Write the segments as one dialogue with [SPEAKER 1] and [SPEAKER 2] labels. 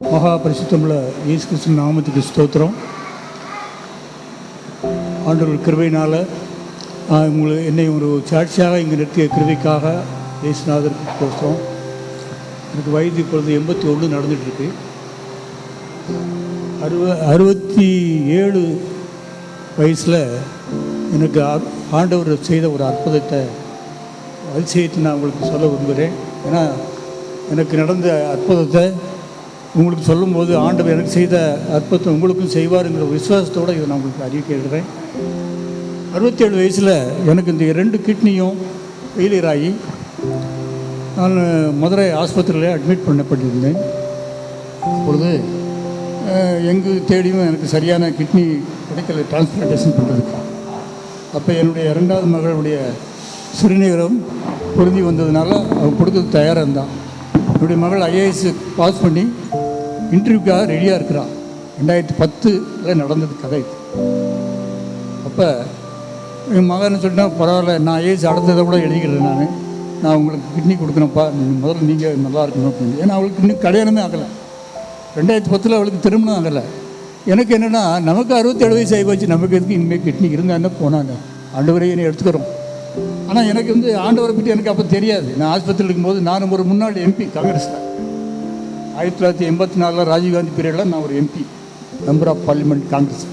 [SPEAKER 1] மகா பரிசுத்தமுள்ள இயேசு கிறிஸ்து நாமத்துக்கு ஸ்தோத்திரம். ஆண்டவர் கிருபையினால் உங்களை என்னை ஒரு சாட்சியாக இங்கே நிறுத்திய கிருபைக்காக இயேசுநாதருக்கு ஸ்தோத்திரம் எனக்கு வயது இப்பொழுது எண்பத்தி ஒன்று நடந்துகிட்ருக்கு அறுவ அறுபத்தி ஏழு வயசில் எனக்கு ஆ- ஆண்டவர் செய்த ஒரு அற்புதத்தை அதிசயத்தை நான் உங்களுக்கு சொல்ல விரும்புகிறேன். ஏன்னா எனக்கு நடந்த அற்புதத்தை உங்களுக்கு சொல்லும்போது ஆண்டவர் எனக்கு செய்த அற்புதம் உங்களுக்கும் செய்வாருங்கிற விசுவாசத்தோடு இதை நான் உங்களுக்கு அறிவிக்கிறேன் அறுபத்தேழு வயசில் எனக்கு இந்த ரெண்டு கிட்னியும் ஃபெயிலியர் ஆகி நான் மதுரை ஆஸ்பத்திரியில் அட்மிட் பண்ணப்பட்டிருந்தேன். அப்பொழுது எங்கு தேடியும் எனக்கு சரியான கிட்னி கிடைக்கல டிரான்ஸ்பிளான்டேஷன் பண்ணுறதுக்கு அப்போ என்னுடைய இரண்டாவது மகளுடைய சிறுநீரம் பொருந்தி வந்ததுனால அவன் கொடுக்கறது தயாராக இருந்தான் என்னுடைய மகள் ஐஏஎஸ் பாஸ் பண்ணி இன்டர்வியூக்காக ரெடியாக இருக்கிறான். ரெண்டாயிரத்தி பத்தில் நடந்தது கதை அப்போ என் மகன் சொல்லிட்டா பரவாயில்ல நான் ஏஜ் அடுத்ததை கூட எழுதிக்கிறேன் நான். நான் உங்களுக்கு கிட்னி கொடுக்குறேன்ப்பா நீங்கள் முதல்ல நீங்கள் நல்லா இருக்கணும் அப்படின்னு. ஏன்னா அவளுக்கு இன்னும் கல்யாணமே ஆகலை. ரெண்டாயிரத்தி பத்தில் அவளுக்கு திருமணம் ஆகலை. எனக்கு என்னென்னா நமக்கு அறுபத்தேழு வயசு ஆகி போச்சு. நமக்கு எதுக்கு இனிமேல் கிட்னி இருந்தால் என்ன போனாங்க? ஆண்டவரை என்னை எடுத்துக்கிறோம். ஆனால் எனக்கு வந்து ஆண்டவரை பற்றி எனக்கு அப்போ தெரியாது. நான் ஆஸ்பத்திரி இருக்கும்போது நானும் ஒரு முன்னாள் எம்பி காங்கிரஸில் ஆயிரத்தி தொள்ளாயிரத்தி எண்பத்தி நாலில் ராஜீவ்காந்தி பீரியடில் நான் ஒரு MP member of parliament Congress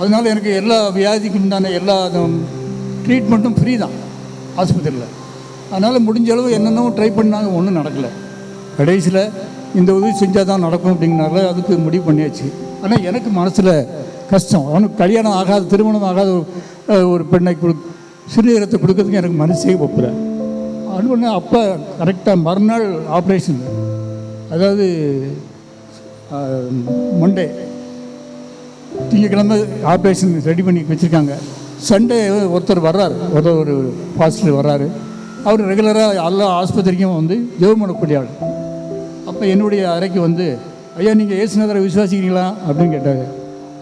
[SPEAKER 1] அதனால் எனக்கு எல்லா வியாதிக்கும் உண்டான எல்லா ட்ரீட்மெண்ட்டும் ஃப்ரீ தான் ஆஸ்பத்திரியில் அதனால் முடிஞ்ச அளவு என்னென்னவோ ட்ரை பண்ணாங்க ஒன்றும் நடக்கலை. கடைசியில் இந்த உதவி செஞ்சால் தான் நடக்கும் அப்படிங்கிறனால அதுக்கு முடிவு பண்ணியாச்சு. ஆனால் எனக்கு மனசில் கஷ்டம் அவனுக்கு கல்யாணம் ஆகாத திருமணம் ஆகாத ஒரு, பெண்ணை கொடு சிறுநீரத்தை கொடுக்கறதுக்கு எனக்கு மனசே ஒப்புறேன் அது அப்போ கரெக்டாக மறுநாள் ஆப்ரேஷன் அதாவது மண்டே திங்கக்கிழமை ஆப்ரேஷன் ரெடி பண்ணி வச்சுருக்காங்க. சண்டே ஒருத்தர் வர்றார். ஒருத்தர் ஒரு ஹாஸ்பிட்டல் வர்றாரு. அவர் ரெகுலராக எல்லா ஆஸ்பத்திரிக்கும் வந்து ஜெபம் பண்ணக்கூடிய ஆள் அப்போ என்னுடைய அறைக்கு வந்து ஐயா நீங்கள் இயேசுநாதரை விசுவாசிக்கிறீங்களா? அப்படின்னு கேட்டார்.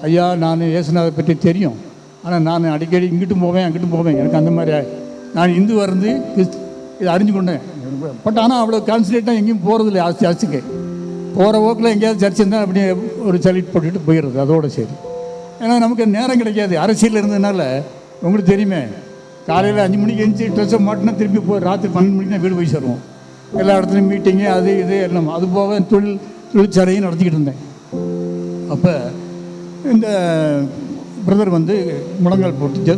[SPEAKER 1] ஐயா நான் இயேசுநாதரை பற்றி தெரியும். ஆனால் நான் அடிக்கடி இங்கிட்டும் போவேன் அங்கிட்டும் போவேன். எனக்கு அந்த மாதிரி நான் இந்து வந்து கிறிஸ்து இதை அறிஞ்சு கொண்டேன். பட் ஆனால் அவ்வளோ கான்சன்ட்ரேட்டாக எங்கேயும் போகிறதில்ல ஆஸ்தி ஆஸ்திக்கு போகிற ஓக்கில் எங்கேயாவது சர்ச் இருந்தால் அப்படியே ஒரு சலிட் போட்டுட்டு போயிடுறது. அதோடு சரி. ஏன்னா நமக்கு நேரம் கிடைக்காது. அரசியல் இருந்ததுனால உங்களுக்கு தெரியுமே. காலையில் அஞ்சு மணிக்கு எழுந்துச்சி ட்ரெஸ்ஸை மாட்டினா திருப்பி போய் ராத்திரி பன்னெண்டு மணிக்கு தான் வீடு போய் சேருவோம். எல்லா இடத்துலையும் மீட்டிங்கு அது இது எல்லாம். அது போக தொழில் தொழிற்சாலையும் நடத்திக்கிட்டு இருந்தேன். அப்போ இந்த பிரதர் வந்து முழங்கால் போட்டு ஜெ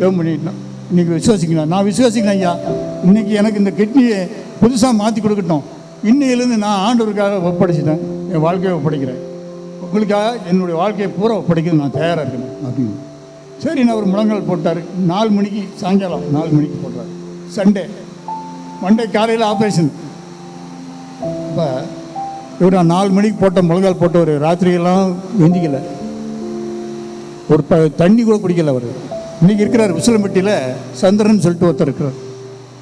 [SPEAKER 1] ஜெபம் பண்ணிட்டான் இன்றைக்கி விசுவாசிக்கலாம் நான் விசுவாசிக்கலாம் ஐயா. இன்றைக்கி எனக்கு இந்த கிட்னியை புதுசாக மாற்றி கொடுக்கட்டும். இன்னையிலேருந்து நான் ஆண்டவருக்காக ஒப்படைச்சிட்டேன். என் வாழ்க்கையை ஒப்படைக்கிறேன். உங்களுக்காக என்னுடைய வாழ்க்கையை பூரா ஒப்படைக்கிறது நான் தயாராக இருக்கேன் அப்படின்னு சரி நான் ஒரு முழங்கால் போட்டார். நாலு மணிக்கு சாயங்காலம் நாலு மணிக்கு போடுறார். சண்டே மண்டே காலையில் ஆப்ரேஷன் இப்போ இவர் நான் நாலு மணிக்கு போட்ட முழங்கால் போட்ட ஒரு ராத்திரியெல்லாம் எந்திக்கலை ஒரு ப தண்ணி கூட குடிக்கல அவர். இன்னைக்கு இருக்கிறார் உசிலம்பட்டியில் சந்திரன் சொல்லிட்டு ஒருத்தர் இருக்கிறார்.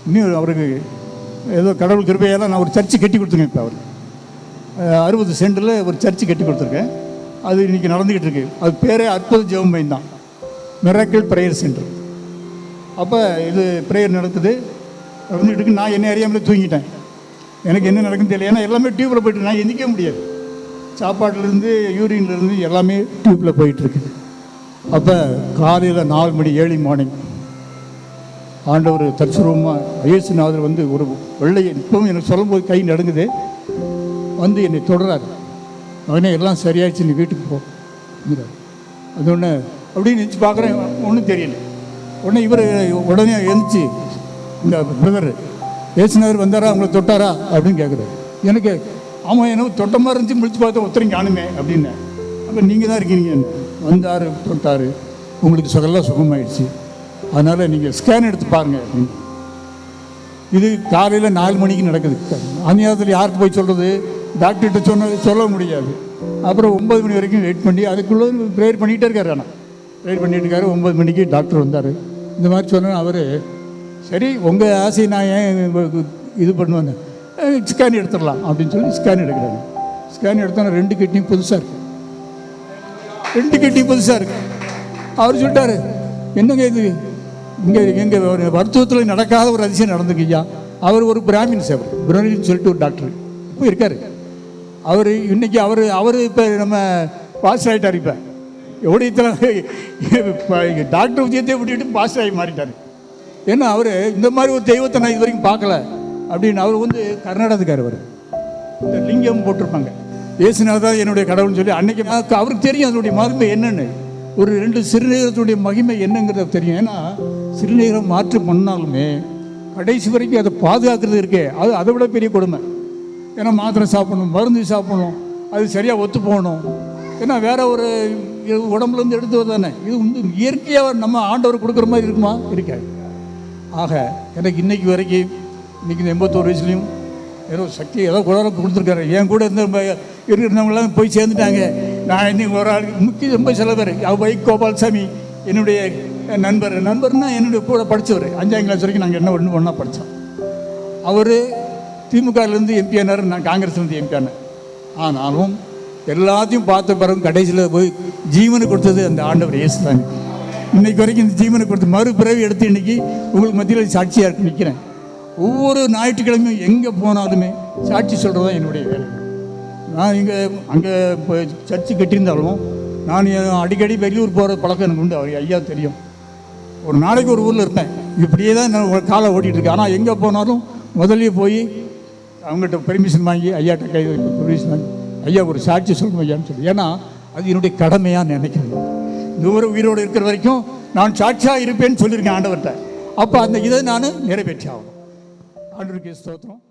[SPEAKER 1] இன்னும் அவருக்கு ஏதோ கடவுள் கிருபையால் நான் ஒரு சர்ச்சு கட்டி கொடுத்துருக்கேன் இப்போ அவர். அறுபது சென்டில் ஒரு சர்ச்சு கட்டி கொடுத்துருக்கேன். அது இன்றைக்கி நடந்துக்கிட்டு இருக்கு. அது பேரே அற்புத ஜெபம் மையம் தான். Miracle prayer centre. அப்போ இது ப்ரேயர் நடக்குது. நடந்துகிட்டு இருக்கு. நான் என்ன அறியாமலே தூங்கிட்டேன். எனக்கு என்ன நடக்குன்னு தெரியல. ஏன்னா எல்லாமே டியூப்பில் போயிட்டு நான் எந்திக்க முடியாது. சாப்பாட்டிலேருந்து யூரின்லேருந்து எல்லாமே டியூப்பில் போயிட்டுருக்கு அப்போ காலையில் நாலு மணி ஏழு மார்னிங் ஆண்டவர் தற்சுரூபமாக இயேசுநாதர் வந்து ஒரு வெள்ளை இப்பவும் எனக்கு சொல்லும்போது கை நடுங்குது. வந்து என்னை தொடராரு அவனே எல்லாம் சரியாயிடுச்சு நீ வீட்டுக்கு போ. அது ஒன்று அப்படின்னு நினச்சி பார்க்குறேன். ஒன்றும் தெரியல. உடனே இவர் உடனே எழுந்துச்சு. இந்த பிரதர் இயேசுநாதர் வந்தாரா? அவங்கள தொட்டாரா? அப்படின்னு கேட்குறாரு எனக்கு ஆமாம் எனக்கு தொட்ட மாதிரி இருந்துச்சு. முடிச்சு பார்த்தா ஒருத்தரையும் காணுமே அப்படின்னு அப்போ நீங்கள் தான் இருக்கீங்க வந்தார் தொட்டார் உங்களுக்கு சுகெல்லாம் சுகமாயிடுச்சு. அதனால் நீங்கள் ஸ்கேன் எடுத்து பாருங்க. அப்படின்னு இது காலையில் நாலு மணிக்கு நடக்குது. அந்த நேரத்தில் யாருக்கு போய் சொல்கிறது டாக்டர்கிட்ட சொன்ன சொல்ல முடியாது. அப்புறம் ஒம்பது மணி வரைக்கும் வெயிட் பண்ணி அதுக்குள்ளே ப்ரேயர் பண்ணிகிட்டே இருக்காரு ஆனால் ப்ரேயர் பண்ணிகிட்டு இருக்காரு. ஒம்பது மணிக்கு டாக்டர் வந்தார். இந்த மாதிரி சொன்னால் அவர் சரி உங்கள் ஆசையை நான் ஏன் இது பண்ணுவாங்க ஸ்கேன் எடுத்துடலாம். அப்படின்னு சொல்லி ஸ்கேன் எடுக்கிறாங்க ஸ்கேன் எடுத்தோன்னா ரெண்டு கிட்னியும் புதுசாக இருக்குது ரெண்டு கட்டி புதுசாக இருக்கு. அவர் சொல்லிட்டாரு என்னங்க இது? இங்கே எங்கள் ஒரு மருத்துவத்தில் நடக்காத ஒரு அதிசயம் நடந்துக்கு ஐயா. அவர் ஒரு பிராமின் சேவர் பிராமின் சொல்லிட்டு ஒரு டாக்டர். இப்போ இருக்கார். அவர் இன்னைக்கு அவர் அவர் இப்போ நம்ம பாஸ் ஆகிட்டார் இப்போ. ஊழியத்தில் டாக்டர் விஜயத்தை விட்டுட்டு பாஸ் ஆகி மாறிட்டார். ஏன்னா அவர் இந்த மாதிரி ஒரு தெய்வத்தை நான் இது வரைக்கும் பார்க்கல. அப்படின்னு அவர் வந்து கர்நாடகத்துக்கார் அவர். இந்த லிங்கம் போட்டிருப்பாங்க. இயேசுநாதா என்னுடைய கடவுள்னு சொல்லி அன்னைக்கு அவருக்கு தெரியும் அதனுடைய மகிமை என்னன்னு. ஒரு ரெண்டு சிறுநீரகத்துடைய மகிமை என்னங்கிறது தெரியும். ஏன்னா சிறுநீரகம் மாற்று பண்ணாலுமே கடைசி வரைக்கும் அதை பாதுகாக்கிறது இருக்கே. அது அதை விட பெரிய கொடுமை. ஏன்னா மாத்திரை சாப்பிடணும் மருந்து சாப்பிடணும் அது சரியாக ஒத்து போகணும். ஏன்னா வேற ஒரு இது உடம்புலேருந்து எடுத்து தானே. இது வந்து இயற்கையாக நம்ம ஆண்டவர் கொடுக்குற மாதிரி இருக்குமா? இருக்காது. ஆக எனக்கு இன்னைக்கு வரைக்கும் இன்னைக்கு இந்த எண்பத்தோரு வயசுலையும் ஏதோ சக்தி ஏதோ குழந்தை கொடுத்துருக்காரு. என் கூட இருந்த இருக்கிறவங்களாம் போய் சேர்ந்துட்டாங்க. நான் இன்னைக்கு ஒரு ஆள் முக்கிய ரொம்ப சில பேர் வை கோபால்சாமி என்னுடைய நண்பர். நண்பர்னா என்னுடைய கூட படித்தவர் அஞ்சாம் கிளாஸ் வரைக்கும் நாங்கள் என்ன ஒன்று ஒன்றா படித்தோம் அவர் திமுகலேருந்து எம்பி ஆனார் நான் காங்கிரஸ்லேருந்து எம்பி ஆனேன். ஆனாலும் எல்லாத்தையும் பார்த்த பிறகு கடைசியில் போய் ஜீவனை கொடுத்தது அந்த ஆண்டவர் இயேசு தான் இன்னைக்கு வரைக்கும் இந்த ஜீவனை கொடுத்து மறுபிறவி எடுத்து இன்னைக்கு உங்களுக்கு மத்தியில் சாட்சியாக இருக்கு நிற்கிறேன் ஒவ்வொரு ஞாயிற்றுக்கிழமையும் எங்கே போனாலுமே சாட்சி சொல்கிறது தான் என்னுடைய வேலை. நான் இங்கே அங்கே இப்போ சர்ச்சு கட்டியிருந்தாலும் நான் அடிக்கடி வெளியூர் போகிற பழக்கம் எனக்கு உண்டு. அவர் ஐயா தெரியும். ஒரு நாளைக்கு ஒரு ஊரில் இருப்பேன். இப்படியே தான் நான் ஒரு காலை ஓட்டிகிட்டு இருக்கேன். ஆனால் எங்கே போனாலும் முதல்ல போய் அவங்ககிட்ட பெர்மிஷன் வாங்கி ஐயாட்ட கை பெர்மிஷன் வாங்கி ஐயா ஒரு சாட்சி சொல்லணும் ஐயான்னு சொல்லி. ஏன்னா அது என்னுடைய கடமையாக நினைக்கிறேன். இந்த ஒரு உயிரோடு இருக்கிற வரைக்கும் நான் சாட்சியாக இருப்பேன்னு சொல்லியிருக்கேன் ஆண்டவர்கிட்ட. அப்போ அந்த இதை நான் நிறைவேற்றி ஆகணும். ஆண்டவருக்கு ஸ்தோத்திரம்